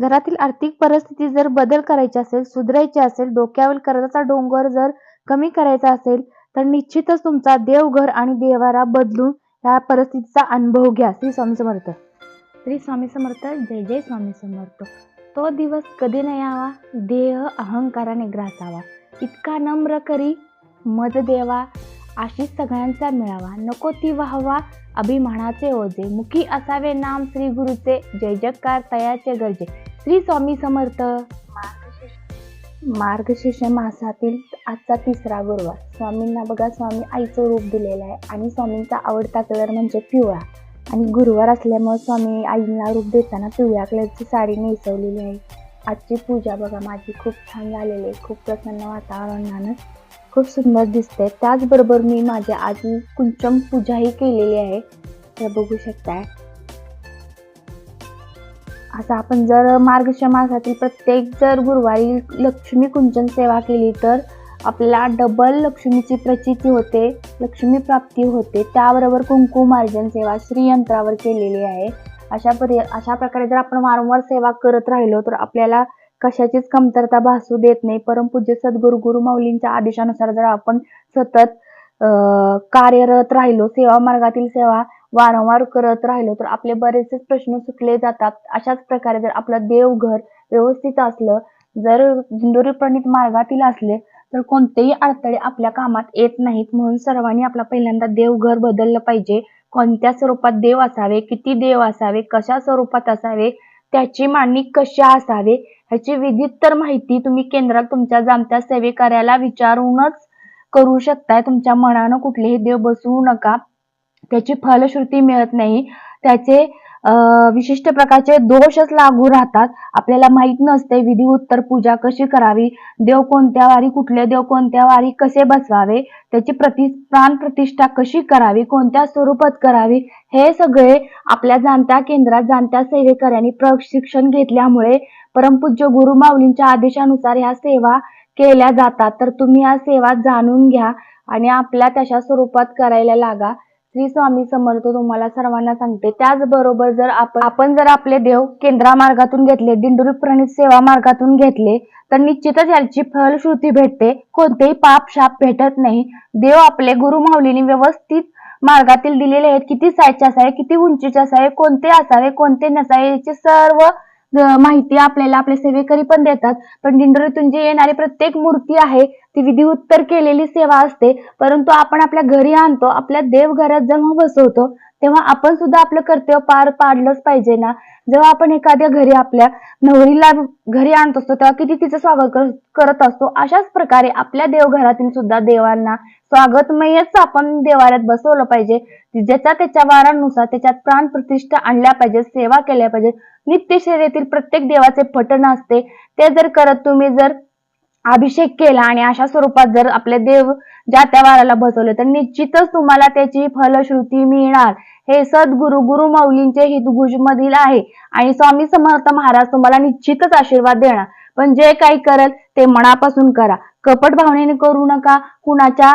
घरातील आर्थिक परिस्थिती जर बदल करायची असेल सुधारायची असेल डोक्यावर कर्जाचा डोंगर जर कमी करायचा असेल तर निश्चितच तुमचा देवघर आणि देवारा बदलून या परिस्थितीचा अनुभव घ्या श्री स्वामी समर्थ. श्री स्वामी समर्थ जय जय स्वामी समर्थ. तो दिवस कधी नाही यावा? देह अहंकाराने ग्रासावा. इतका नम्र करी मद देवा आशिष सगळ्यांचा मिळावा. नको ती व्हावा अभिमानाचे ओझे. मुखी असावे नाम श्री गुरुचे. जय जयकार तयाचे गरजे. श्री स्वामी समर्थ. मार्गशीर्ष मासातील आजचा तिसरा गुरुवार. स्वामींना बघा स्वामी आईचं रूप दिलेलं आहे आणि स्वामींचा आवडता कलर म्हणजे पिवळा. आणि गुरुवार असल्यामुळे स्वामी आईला रूप देताना पिवळ्या कलरची साडी नेसवलेली आहे. आजची पूजा बघा माझी खूप छान झालेली आहे. खूप प्रसन्न वातावरणानं खूप सुंदर दिसते त्याचबरोबर मी माझ्या आजी कुंचम पूजाही केलेली आहे. हे बघू शकताय. असं आपण जर मार्गशीर्ष मासातील प्रत्येक जर गुरुवारी लक्ष्मी कुंचन सेवा केली तर आपल्याला डबल लक्ष्मीची प्रचिती होते लक्ष्मी प्राप्ती होते. त्याबरोबर कुंकुमार्जन सेवा श्रीयंत्रावर केलेली आहे. अशा परि अशा प्रकारे जर आपण वारंवार सेवा करत राहिलो तर आपल्याला कशाचीच कमतरता भासू देत नाही. परमपूज्य सद्गुरू गुरु माऊलींच्या आदेशानुसार जर आपण सतत कार्यरत राहिलो सेवा मार्गातील सेवा वारंवार करत राहिलो तर आपले बरेचसे प्रश्न सुटले जातात. अशाच प्रकारे जर आपलं देवघर व्यवस्थित असलं जर दिंडोरी प्रणित मार्गातील असले तर कोणतेही अडथळे आपल्या कामात येत नाहीत. म्हणून सर्वांनी आपला पहिल्यांदा देवघर बदललं पाहिजे. कोणत्या स्वरूपात देव असावे किती देव असावे कशा स्वरूपात असावे त्याची मांडणी कशा असावे ह्याची विधित तर माहिती तुम्ही केंद्रात तुमच्या जाणत्या सेवेकऱ्याला विचारूनच करू शकताय. तुमच्या मनानं कुठलेही देव बसवू नका. त्याची फलश्रुती मिळत नाही. त्याचे विशिष्ट प्रकारचे दोषच लागू राहतात. आपल्याला माहीत नसते विधी उत्तर पूजा कशी करावी देव कोणत्या वारी कुठले देव कोणत्या वारी कसे बसवावे त्याची प्रति प्राण प्रतिष्ठा कशी करावी कोणत्या स्वरूपात करावी हे सगळे आपल्या जाणत्या केंद्रात जाणत्या सेवेकऱ्यांनी प्रशिक्षण घेतल्यामुळे परमपूज्य गुरु माऊलींच्या आदेशानुसार ह्या सेवा केल्या जातात. तर तुम्ही या सेवा जाणून घ्या आणि आपल्या तशा स्वरूपात करायला लागा. श्री स्वामी समर्थ तुम्हाला सर्वांना सांगते त्याचबरोबर जर आपण आपण जर आपले देव केंद्रा मार्गातून घेतले दिंडुरी प्रणित सेवा मार्गातून घेतले तर निश्चितच याची फलश्रुती भेटते. कोणतेही पाप शाप भेटत नाही. देव आपले गुरु माऊलीने व्यवस्थित मार्गातील दिलेले आहेत. किती साईजचे असावे किती उंचीचे असावे कोणते असावे कोणते नसावे याचे सर्व माहिती आपल्याला आपले सेवेकरी पण देतात. पण दिंडोरीतून जी येणारी प्रत्येक मूर्ती आहे ती विधी उत्तर केलेली सेवा असते. परंतु आपण आपल्या घरी आणतो आपल्या देवघरात जेव्हा बसवतो तेव्हा आपण सुद्धा आपलं कर्तव्य पार पाडलंच पाहिजे ना? जेव्हा आपण एखाद्या घरी आपल्या नवरीला घरी आणत असतो तेव्हा किती तिचं स्वागत करत असतो? अशाच प्रकारे आपल्या देवघरातील सुद्धा देवांना स्वागतमयच आपण देवाऱ्यात बसवलं पाहिजे. ज्याच्या त्याच्या वारानुसार त्याच्यात प्राण प्रतिष्ठा आणल्या पाहिजे सेवा केल्या पाहिजे. नित्य शरीरातील प्रत्येक देवाचे पठण असते. ते जर करत तुम्ही जर अभिषेक केला आणि अशा स्वरूपात जर आपले देव ज्या त्या वाराला बसवले तर निश्चितच तुम्हाला त्याची फलश्रुती मिळणार. हे सद्गुरु गुरु माऊलींचे हितगुज मधील आहे आणि स्वामी समर्थ महाराज तुम्हाला निश्चितच आशीर्वाद देणार. पण जे काही करल ते मनापासून करा. कपट भावनेने करू नका कुणाच्या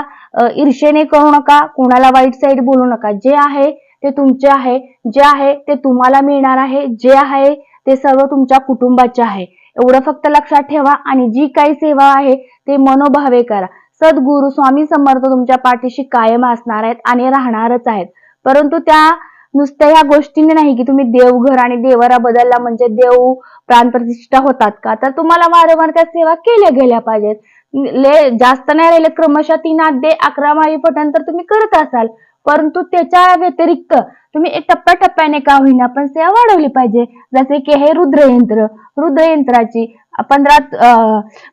ईर्षेने करू नका कुणाला वाईट साईड बोलू नका. जे आहे ते तुमचे आहे जे आहे ते तुम्हाला मिळणार आहे जे आहे ते सर्व तुमच्या कुटुंबाचे आहे. एवढं फक्त लक्षात ठेवा आणि जी काही सेवा आहे ते मनोभावे करा. सद्गुरु स्वामी समर्थ तुमच्या पाठीशी कायम असणार आहेत आणि राहणारच आहेत. परंतु त्या नुसत्या या गोष्टीने नाही की तुम्ही देवघर आणि देवरा बदलला म्हणजे देव प्राणप्रतिष्ठा होतात का? तर तुम्हाला वारंवार त्या सेवा केल्या गेल्या पाहिजेत. ले जास्त नाही राहिले क्रमशः तीन आद्य अकरा माळी पठण तर तुम्ही करत असाल. परंतु त्याच्या व्यतिरिक्त तुम्ही एक टप्प्याटप्प्याने का होईना पण सेवा वाढवली पाहिजे. जसे की हे रुद्रयंत्र रुद्रयंत्राची पंधरा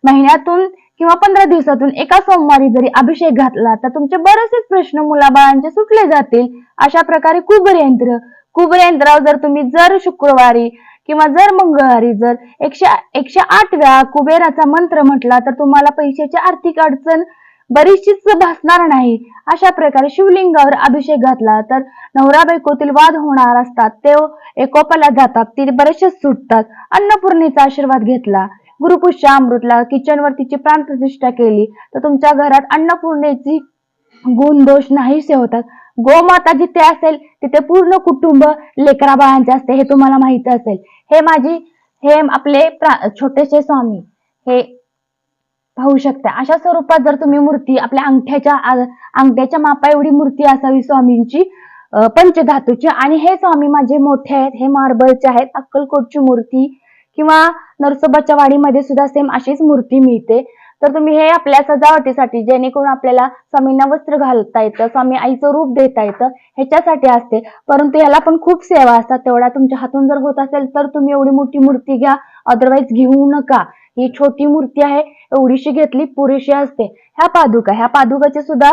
महिन्यातून किंवा पंधरा दिवसातून एका सोमवारी जरी अभिषेक घातला तर तुमचे बरेचसे प्रश्न मुलाबाळांचे सुटले जातील. अशा प्रकारे कुबर यंत्र कुबर यंत्रावर जर तुम्ही जर शुक्रवारी किंवा जर मंगळवारी जर एकशे एकशे आठ वेळा कुबेराचा मंत्र म्हटला तर तुम्हाला पैशाची आर्थिक अडचण बरीचशीच भासणार नाही. अशा प्रकारे शिवलिंगावर अभिषेक घातला तर नवरा बायकोतील वाद होणार असतात. ते एकोपाला जातात. ते बरेचसे सुटतात. अन्नपूर्णेचा आशीर्वाद घेतला. गुरुपुष्य अमृतला किचनवर तिची प्राण प्रतिष्ठा केली. तर तुमच्या घरात अन्नपूर्णेची गुण दोष नाहीसे होतात. गोमाता जिथे असेल तिथे पूर्ण कुटुंब लेकरा बाळांचे असते हे तुम्हाला माहीत असेल. हे माझी हे आपले प्रा- छोटेसे स्वामी. हे पाहू शकता. अशा स्वरूपात जर तुम्ही मूर्ती आपल्या अंगठ्याच्या अंगठ्याच्या मापा एवढी मूर्ती असावी स्वामींची पंचधातूची. आणि हे स्वामी माझे मोठे आहेत हे मार्बलचे आहेत अक्कलकोटची मूर्ती किंवा नरसोबाच्या वाडीमध्ये सुद्धा सेम अशीच मूर्ती मिळते. तर तुम्ही हे आपल्या सजावटीसाठी जेणेकरून आपल्याला स्वामींना वस्त्र घालता येतं स्वामी आईचं रूप देता येतं ह्याच्यासाठी असते. परंतु ह्याला पण खूप सेवा असतात. तेवढा तुमच्या हातून जर होत असेल तर तुम्ही एवढी मोठी मूर्ती घ्या. अदरवाईज घेऊ नका. ही छोटी मूर्ती आहे एवढीशी घेतली पुरेशी असते. ह्या पादुका ह्या पादुकाची सुद्धा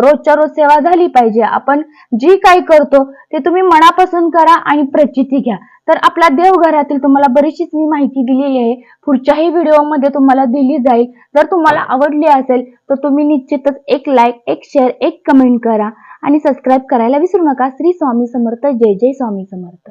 रोजच्या रोज सेवा झाली पाहिजे. आपण जी काही करतो ते तुम्ही मनापासून करा आणि प्रचिती घ्या. तर आपल्या देवघरातील तुम्हाला बरीचशीच मी माहिती दिलेली आहे. पुढच्याही व्हिडिओमध्ये तुम्हाला दिली जाईल. जर तुम्हाला आवडली असेल तर तुम्ही निश्चितच एक लाईक एक शेअर एक कमेंट करा. आणि सबस्क्राईब करायला विसरू नका. श्री स्वामी समर्थ. जय जय स्वामी समर्थ.